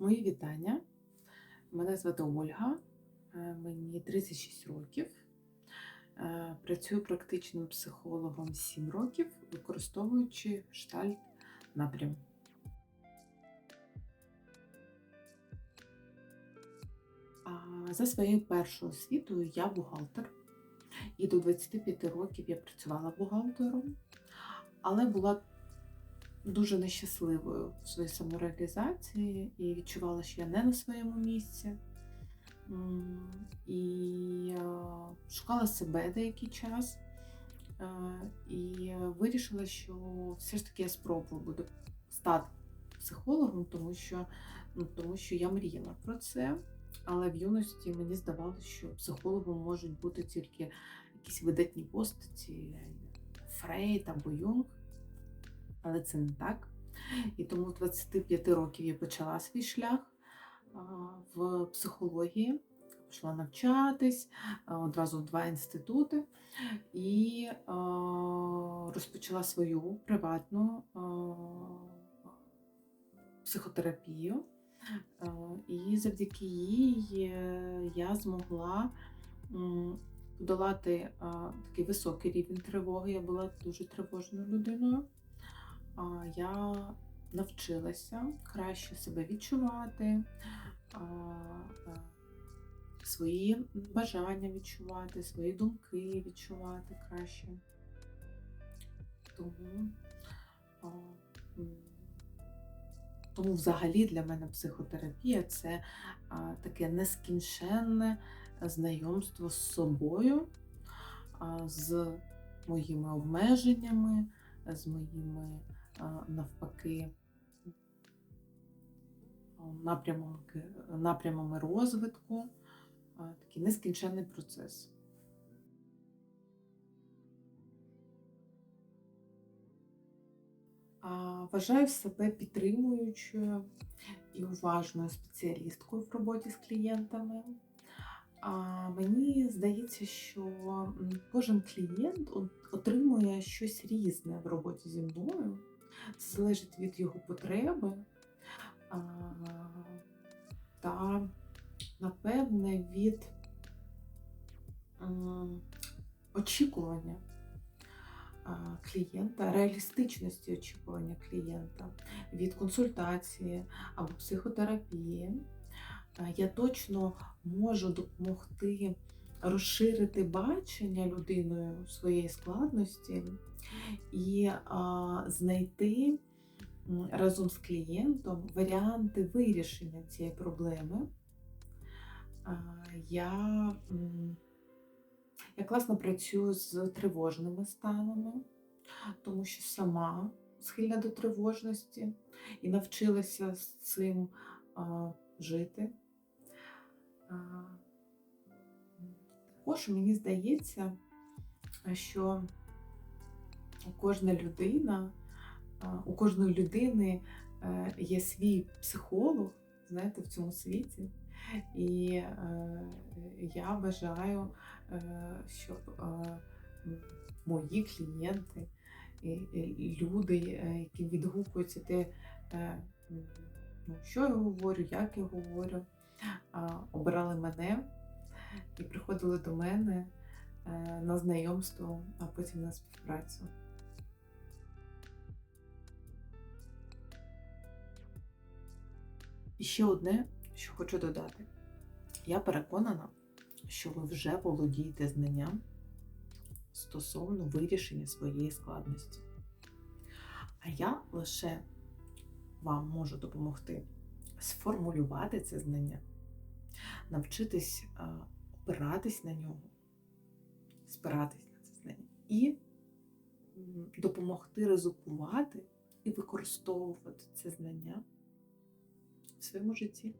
Мої вітання. Мене звати Ольга, е, мені 36 років. Е, Працюю практичним психологом 7 років, використовуючи штальт напрям. За своєю першою освітою я бухгалтер. І до 25 років я працювала бухгалтером, але була дуже нещасливою в своїй самореалізації і відчувала, що я не на своєму місці. І шукала себе деякий час. Е, І вирішила, що все ж таки я спробую буду стати психологом, тому що, ну, тому що я мріяла про це. Але в юності мені здавалося, що психологом можуть бути тільки якісь видатні постаті, Фрейд або Юнг але це не так. І тому в 25 років я почала свій шлях в психології, пішла навчатись одразу в два інститути і розпочала свою приватну психотерапію. І завдяки їй е, я змогла подолати такий високий рівень тривоги. Я була дуже тривожною людиною я навчилася краще себе відчувати, а, свої бажання відчувати, свої думки відчувати краще. Тому, тому взагалі для мене психотерапія це таке нескінченне знайомство з собою, з моїми обмеженнями, з моїми навпаки а, напрямами, розвитку, такий нескінченний процес. Вважаю себе підтримуючою і уважною спеціалісткою в роботі з клієнтами. А мені здається, що кожен клієнт от- отримує щось різне в роботі зі мною. Це залежить від його потреби та, напевне, від очікування клієнта, реалістичності очікування клієнта від консультації або психотерапії. Я точно можу допомогти розширити бачення людиною своєї складності і а, знайти разом з клієнтом варіанти вирішення цієї проблеми. А, Я, я класно працюю з тривожними станами, тому що сама схильна до тривожності і навчилася з цим а, жити. Також мені здається, що кожна людина, у кожної людини е, є свій психолог, знаєте, в цьому світі. І е, я бажаю, е, щоб мої клієнти, люди, які відгукуються те, ну, що я говорю, як я говорю, а, обирали мене і приходили до мене е, на знайомство, а потім на співпрацю. І ще одне, що хочу додати. Я переконана, що ви вже володієте знанням стосовно вирішення своєї складності. А я лише вам можу допомогти сформулювати це знання, навчитись а, опиратись на нього, спиратись на це знання і допомогти ризикувати і використовувати це знання в своєму житті.